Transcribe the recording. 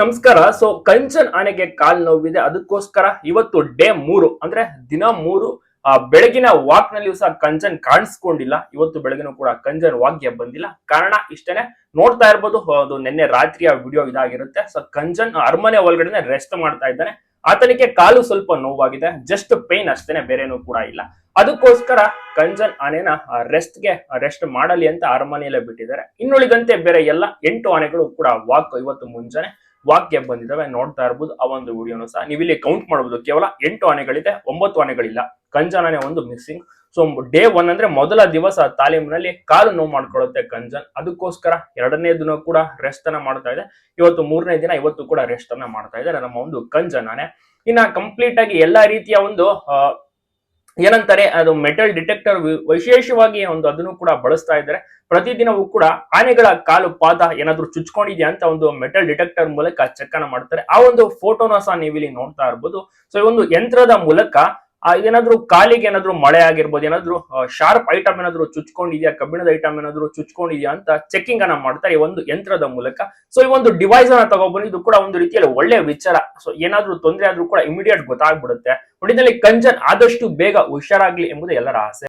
ನಮಸ್ಕಾರ. ಸೊ ಕಂಚನ್ ಆನೆಗೆ ಕಾಲ್ ನೋವಿದೆ. ಅದಕ್ಕೋಸ್ಕರ ಇವತ್ತು ಡೇ ಮೂರು, ಅಂದ್ರೆ ದಿನ ಮೂರು ಬೆಳಗಿನ ವಾಕ್ ನಲ್ಲಿಯೂ ಸಹ ಕಂಚನ್ ಕಾಣಿಸ್ಕೊಂಡಿಲ್ಲ. ಇವತ್ತು ಬೆಳಗಿನ ಕೂಡ ಕಂಚನ್ ವಾಕ್ಗೆ ಬಂದಿಲ್ಲ. ಕಾರಣ ಇಷ್ಟೇನೆ, ನೋಡ್ತಾ ಇರ್ಬೋದು, ಅದು ನಿನ್ನೆ ರಾತ್ರಿಯ ವಿಡಿಯೋ ಇದಾಗಿರುತ್ತೆ. ಸೊ ಕಂಚನ್ ಅರಮನೆ ಒಳಗಡೆನೆ ರೆಸ್ಟ್ ಮಾಡ್ತಾ ಇದ್ದಾನೆ. ಆತನಿಗೆ ಕಾಲು ಸ್ವಲ್ಪ ನೋವಾಗಿದೆ. ಜಸ್ಟ್ ಪೇನ್ ಅಷ್ಟೇನೆ, ಬೇರೇನೂ ಕೂಡ ಇಲ್ಲ. ಅದಕ್ಕೋಸ್ಕರ ಕಂಜನ್ ಆನೆನ ರೆಸ್ಟ್ಗೆ ರೆಸ್ಟ್ ಮಾಡಲಿ ಅಂತ ಅರಮನೆಯಲ್ಲೇ ಬಿಟ್ಟಿದ್ದಾರೆ. ಇನ್ನುಳಿದಂತೆ ಬೇರೆ ಎಲ್ಲ ಎಂಟು ಆನೆಗಳು ಕೂಡ ವಾಕ್ ಇವತ್ತು ಮುಂಜಾನೆ. ವಾಕ್ಗೆ ಬಂದಿದ್ದಾವೆ, ನೋಡ್ತಾ ಇರ್ಬೋದು, ಆ ಒಂದು ವಿಡಿಯೋನು ಸಹ. ನೀವು ಇಲ್ಲಿ ಕೌಂಟ್ ಮಾಡಬಹುದು ಕೇವಲ ಎಂಟು ಆನೆಗಳಿದೆ, ಒಂಬತ್ತು ಆನೆಗಳಿಲ್ಲ. ಕಂಜನಾನೆ ಒಂದು ಮಿಸ್ಸಿಂಗ್ ಸೊ ಡೇ ಒನ್ ಅಂದ್ರೆ ಮೊದಲ ದಿವಸ ತಾಲೀಮಿನಲ್ಲಿ ಕಾಲು ನೋವು ಮಾಡ್ಕೊಳ್ಳುತ್ತೆ ಕಂಜನ್. ಅದಕ್ಕೋಸ್ಕರ ಎರಡನೇ ದಿನ ಕೂಡ ರೆಸ್ಟ್ ಅನ್ನ ಮಾಡ್ತಾ ಇದೆ. ಇವತ್ತು ಮೂರನೇ ದಿನ, ಇವತ್ತು ಕೂಡ ರೆಸ್ಟ್ ಅನ್ನ ಮಾಡ್ತಾ ಇದ್ದಾರೆ ನಮ್ಮ ಒಂದು ಕಂಜನ್ ಇನ್ನ ಕಂಪ್ಲೀಟ್ ಆಗಿ ಎಲ್ಲಾ ರೀತಿಯ ಒಂದು ಏನಂತಾರೆ, ಅದು ಮೆಟಲ್ ಡಿಟೆಕ್ಟರ್ ವಿಶೇಷವಾಗಿ ಒಂದು ಅದನ್ನು ಕೂಡ ಬಳಸ್ತಾ ಇದ್ದಾರೆ. ಪ್ರತಿದಿನವೂ ಕೂಡ ಆನೆಗಳ ಕಾಲು ಪಾದ ಏನಾದ್ರೂ ಚುಚ್ಕೊಂಡಿದ್ಯಾ ಅಂತ ಒಂದು ಮೆಟಲ್ ಡಿಟೆಕ್ಟರ್ ಮೂಲಕ ಚೆಕ್ ಅನ್ನ ಮಾಡ್ತಾರೆ. ಆ ಒಂದು ಫೋಟೋನ ಸಹ ನೀವು ಇಲ್ಲಿ ನೋಡ್ತಾ ಇರ್ಬೋದು. ಸೊ, ಈ ಒಂದು ಯಂತ್ರದ ಮೂಲಕ ಏನಾದ್ರೂ ಕಾಲಿಗೆ ಏನಾದ್ರು ಮಳೆ ಆಗಿರ್ಬೋದು, ಏನಾದ್ರೂ ಶಾರ್ಪ್ ಐಟಮ್ ಏನಾದ್ರು ಚುಚ್ಕೊಂಡಿದ್ಯಾ, ಕಬ್ಬಿಣದ ಐಟಮ್ ಏನಾದ್ರು ಚುಚ್ಕೊಂಡಿದ್ಯಾ ಅಂತ ಚೆಕಿಂಗ್ ಅನ್ನ ಮಾಡ್ತಾರೆ ಈ ಒಂದು ಯಂತ್ರದ ಮೂಲಕ. ಸೊ ಈ ಒಂದು ಡಿವೈಸ್ ಅನ್ನ ತಗೊಬಂದು ಇದು ಕೂಡ ಒಂದು ರೀತಿಯಲ್ಲಿ ಒಳ್ಳೆ ವಿಚಾರ. ಸೊ ಏನಾದ್ರೂ ತೊಂದರೆ ಆದ್ರೂ ಕೂಡ ಇಮಿಡಿಯೇಟ್ ಗೊತ್ತಾಗ್ಬಿಡುತ್ತೆ. ಒಟ್ಟಿನಲ್ಲಿ ಕಂಜನ್ ಆದಷ್ಟು ಬೇಗ ಹುಷಾರಾಗ್ಲಿ ಎಂಬುದು ಎಲ್ಲರ ಆಸೆ.